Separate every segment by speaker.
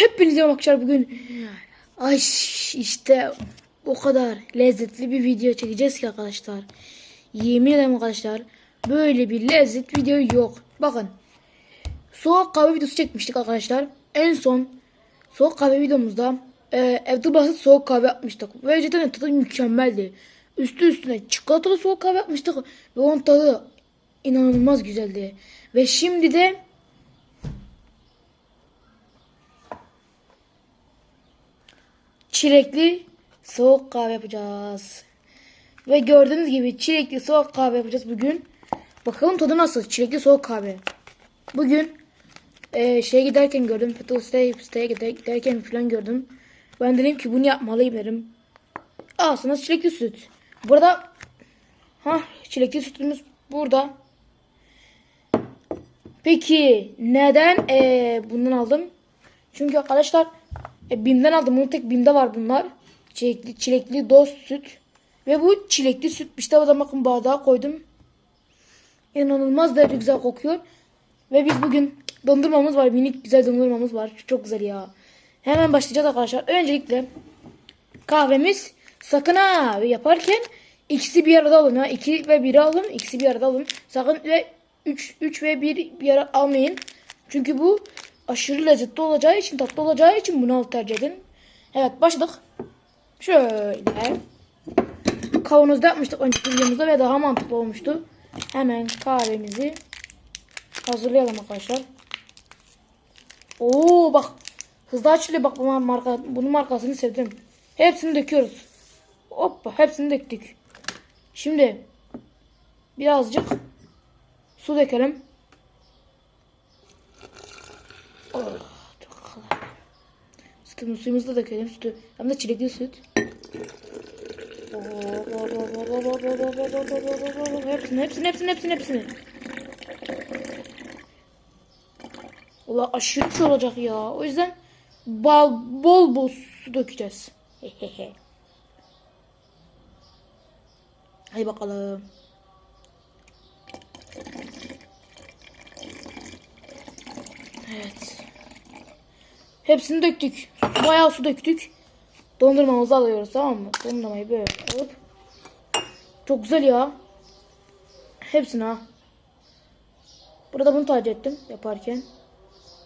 Speaker 1: Hepinize bakacağız bugün. Ay işte o kadar lezzetli bir video çekeceğiz ki arkadaşlar. Yemin ederim arkadaşlar böyle bir lezzet video yok. Bakın soğuk kahve videosu çekmiştik arkadaşlar. En son soğuk kahve videomuzda e, evde basit soğuk kahve yapmıştık. Ve cidden tadı mükemmeldi. Üstü üstüne çikolatalı soğuk kahve yapmıştık. Ve onun tadı inanılmaz güzeldi. Ve şimdi de çilekli soğuk kahve yapacağız. Ve gördüğünüz gibi çilekli soğuk kahve yapacağız bugün. Bakalım tadı nasıl? Çilekli soğuk kahve. Bugün e, şeye giderken gördüm. Petrol siteye, siteye gider, giderken falan gördüm. Ben dedim ki bunu yapmalıyım dedim. Sana çilekli süt. Burada ha çilekli sütümüz burada. Peki neden e, bundan aldım? Çünkü arkadaşlar e, Bim'den aldım. Bunun tek Bim'de var bunlar. Çilekli, çilekli dost süt. Ve bu çilekli süt. İşte burada bakın bardağa koydum. İnanılmaz derecede güzel kokuyor. Ve biz bugün dondurmamız var. Minik güzel dondurmamız var. Çok güzel ya. Hemen başlayacağız arkadaşlar. Öncelikle kahvemiz sakın ha yaparken ikisi bir arada alın ha. 2 ve 1'i alın. İkisi bir arada alın. Sakın ve 3 3 ve 1 bir ara almayın. Çünkü bu aşırı lezzetli olacağı için, tatlı olacağı için bunu tercih edin. Evet başladık. Şöyle. Kavanozda yapmıştık önceki videomuzda ve daha mantıklı olmuştu. Hemen kahvemizi hazırlayalım arkadaşlar. Oo bak hızlı açılıyor bak bu marka bunun markasını sevdim. Hepsini döküyoruz. Hoppa hepsini döktük. Şimdi birazcık su dökelim. Oh, çok kolay. Sütümü suyumuzu da dökelim sütü. Hem de çilekli süt. Hepsini hepsini hepsini hepsini hepsini. Ula aşırı şey olacak ya. O yüzden bal, bol bol su dökeceğiz. Hadi bakalım. Evet. Hepsini döktük. Bayağı su döktük. Dondurmamızı alıyoruz tamam mı? Dondurmayı böyle alıp. Çok güzel ya. Hepsini ha. Burada bunu tercih ettim yaparken.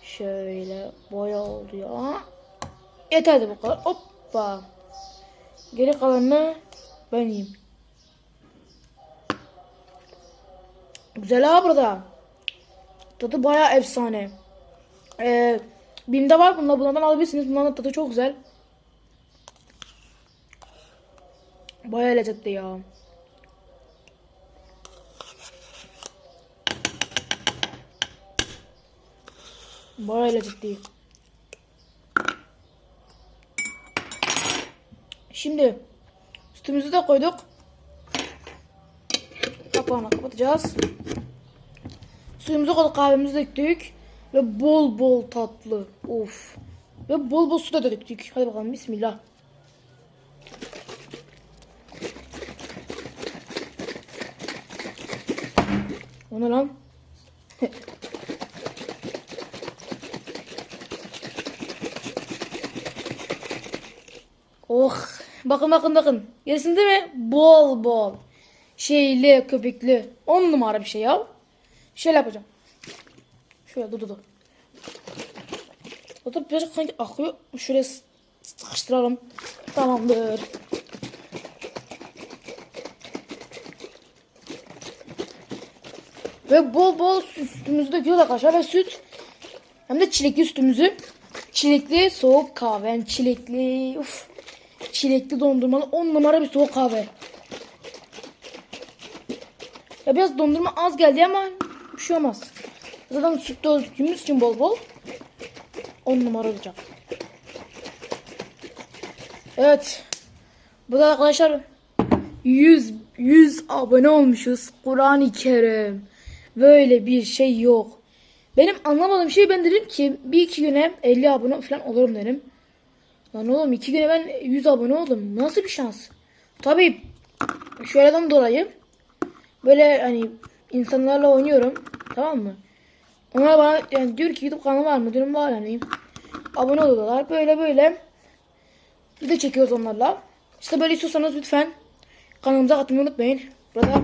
Speaker 1: Şöyle boya oldu ya. Yeterdi bu kadar. Hoppa. Geri kalanını ben yiyeyim. Güzel ha burada. Tadı baya efsane. Ee, Bim'de var bunlar. Bunlardan alabilirsiniz. Bunların tadı çok güzel. Baya lezzetli ya. Baya lezzetli. Şimdi sütümüzü de koyduk. Kapağını kapatacağız. Suyumuzu koyduk, kahvemizi döktük. Ve bol bol tatlı. Of. Ve bol bol su da döktük. Hadi bakalım bismillah. O ne lan? oh. Bakın bakın bakın. Gelsin değil mi? Bol bol. Şeyli köpüklü. On numara bir şey ya. Şöyle yapacağım. Şöyle dur dur dur. Da birazcık sanki akıyor. Şöyle sıkıştıralım. Tamamdır. Ve bol bol sütümüzü döküyoruz arkadaşlar ve süt hem de çilekli sütümüzü çilekli soğuk kahve yani çilekli uf, çilekli dondurmalı 10 numara bir soğuk kahve. Ya biraz dondurma az geldi ama bir şey olmaz. Zaten süt döktüğümüz için bol bol 10 numara olacak. Evet. Bu da arkadaşlar 100 100 abone olmuşuz. Kur'an-ı Kerim. Böyle bir şey yok. Benim anlamadığım şey ben dedim ki bir iki güne 50 abone falan olurum dedim. Lan oğlum iki güne ben 100 abone oldum. Nasıl bir şans? Tabii şöyleden dolayı böyle hani insanlarla oynuyorum. Tamam mı? Onlar bana yani diyor ki YouTube kanalı var mı? Diyorum var yani. abone oluyorlar. Böyle böyle video çekiyoruz onlarla. İşte böyle istiyorsanız lütfen kanalımıza katılmayı unutmayın. Burada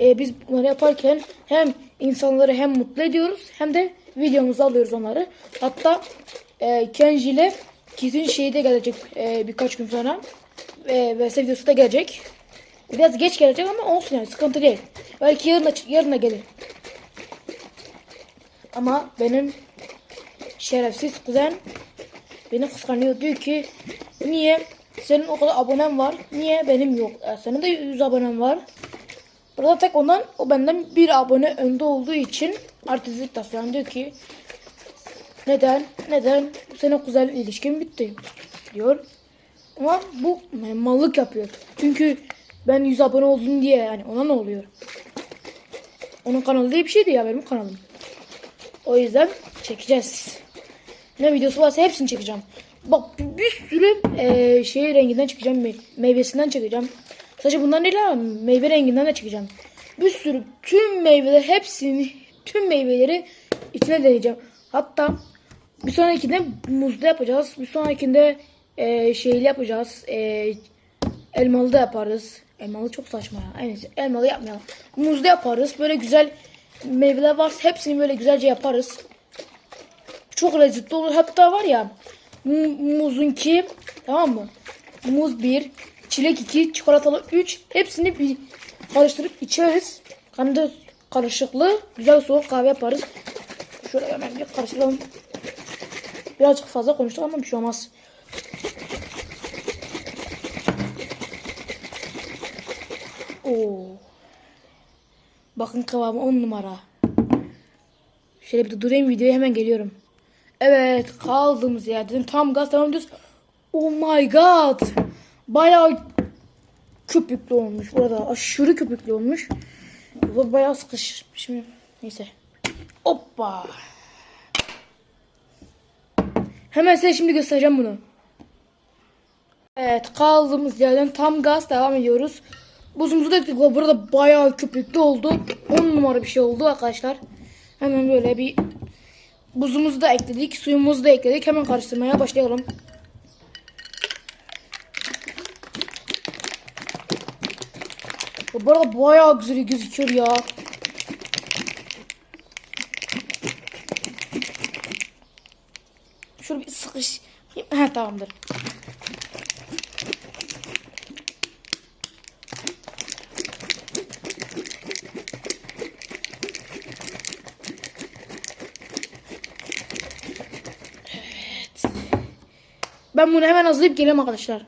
Speaker 1: e, biz bunları yaparken hem insanları hem mutlu ediyoruz hem de videomuza alıyoruz onları. Hatta e, Kenji ile Kit'in şeyi de gelecek e, birkaç gün sonra. E, ve videosu da gelecek. Biraz geç gelecek ama olsun yani sıkıntı değil. Belki yarın, yarın da gelir. Ama benim şerefsiz kuzen beni kıskanıyor. Diyor ki niye senin o kadar abonen var niye benim yok? E, senin de 100 abonen var. Burada tek ondan o benden bir abone önde olduğu için artistlik taslayan diyor ki neden neden senin kuzen ilişkin bitti diyor. Ama bu mallık yapıyor. Çünkü ben 100 abone oldum diye yani ona ne oluyor? Onun kanalı diye bir şeydi ya benim kanalım. O yüzden çekeceğiz. Ne videosu varsa hepsini çekeceğim. Bak bir, sürü eee şey renginden çekeceğim. me- meyvesinden çekeceğim. Sadece bundan değil ama meyve renginden de çekeceğim. Bir sürü tüm meyveler hepsini tüm meyveleri içine deneyeceğim. Hatta bir sonrakinde muzda yapacağız. Bir sonrakinde eee şeyli yapacağız. Eee elmalı da yaparız. Elmalı çok saçma ya. En elmalı yapmayalım. Muzda yaparız. Böyle güzel meyveler varsa hepsini böyle güzelce yaparız. Çok lezzetli olur. Hatta var ya mu- muzunki tamam mı? Muz 1, çilek 2, çikolatalı 3 hepsini bir karıştırıp içeriz. Hem de karışıklı güzel soğuk kahve yaparız. Şöyle hemen bir karıştıralım. Birazcık fazla konuştuk ama bir şey olmaz. Oo. Bakın kıvamı 10 numara. Şöyle bir de durayım videoya hemen geliyorum. Evet kaldığımız yerden tam gaz devam ediyoruz. Oh my god. Bayağı köpüklü olmuş. Burada aşırı köpüklü olmuş. Bu bayağı sıkışmış. Şimdi neyse. Hoppa. Hemen size şimdi göstereceğim bunu. Evet kaldığımız yerden tam gaz devam ediyoruz. Buzumuzu ekledik. O Burada bayağı köpüklü oldu. 10 numara bir şey oldu arkadaşlar. Hemen böyle bir buzumuzu da ekledik. Suyumuzu da ekledik. Hemen karıştırmaya başlayalım. Bu arada bayağı güzel gözüküyor ya. Şöyle bir sıkış. He tamamdır. Ben bunu hemen hazırlayıp geliyorum arkadaşlar.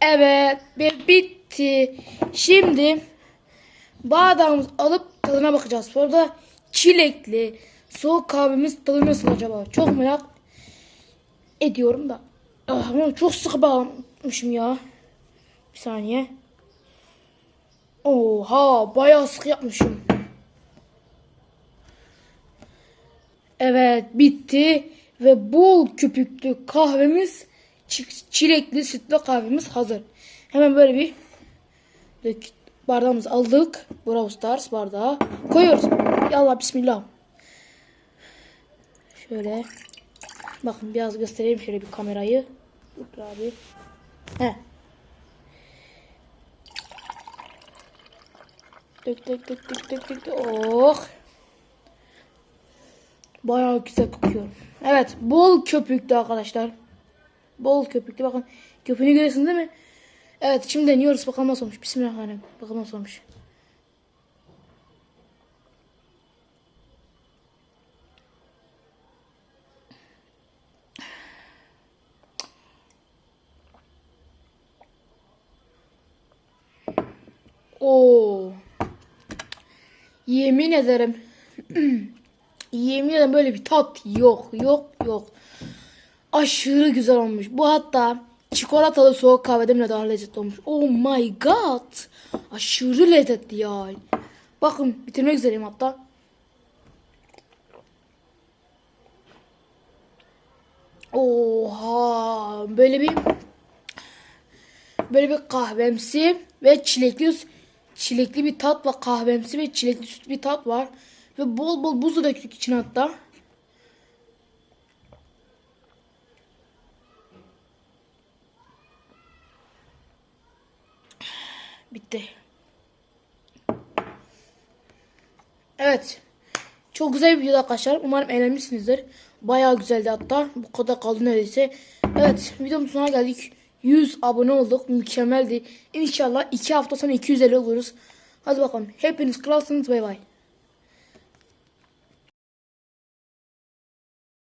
Speaker 1: Evet ve bitti. Şimdi bardağımızı alıp tadına bakacağız. Burada çilekli soğuk kahvemiz tadı nasıl acaba? Çok merak ediyorum da. Ah, çok sıkı bağlamışım ya. Bir saniye. Oha bayağı sıkı yapmışım. Evet bitti ve bol köpüklü kahvemiz çi- çilekli sütlü kahvemiz hazır. Hemen böyle bir bardağımızı aldık. Bravo Stars bardağı koyuyoruz. Yallah bismillah. Şöyle bakın biraz göstereyim şöyle bir kamerayı. Dur abi. He. Dök dök dök dök dök. dök. Oh. Bayağı güzel kokuyor. Evet bol köpüklü arkadaşlar. Bol köpüklü bakın. Köpüğünü görüyorsunuz değil mi? Evet şimdi deniyoruz bakalım nasıl olmuş. Bismillahirrahmanirrahim. Bakalım nasıl olmuş. Oo. Yemin ederim. Yemin böyle bir tat yok yok yok. Aşırı güzel olmuş. Bu hatta çikolatalı soğuk kahvede bile daha lezzetli olmuş. Oh my god. Aşırı lezzetli ya. Bakın bitirmek üzereyim hatta. Oha böyle bir böyle bir kahvemsi ve çilekli çilekli bir tat var. Kahvemsi ve çilekli süt bir tat var. Ve bol bol buzu döktük içine hatta. Bitti. Evet. Çok güzel bir video arkadaşlar. Umarım eğlenmişsinizdir. Bayağı güzeldi hatta. Bu kadar kaldı neredeyse. Evet videomuzun sonuna geldik. 100 abone olduk. Mükemmeldi. İnşallah 2 hafta sonra 250 oluruz. Hadi bakalım. Hepiniz kralsınız. Bay bay.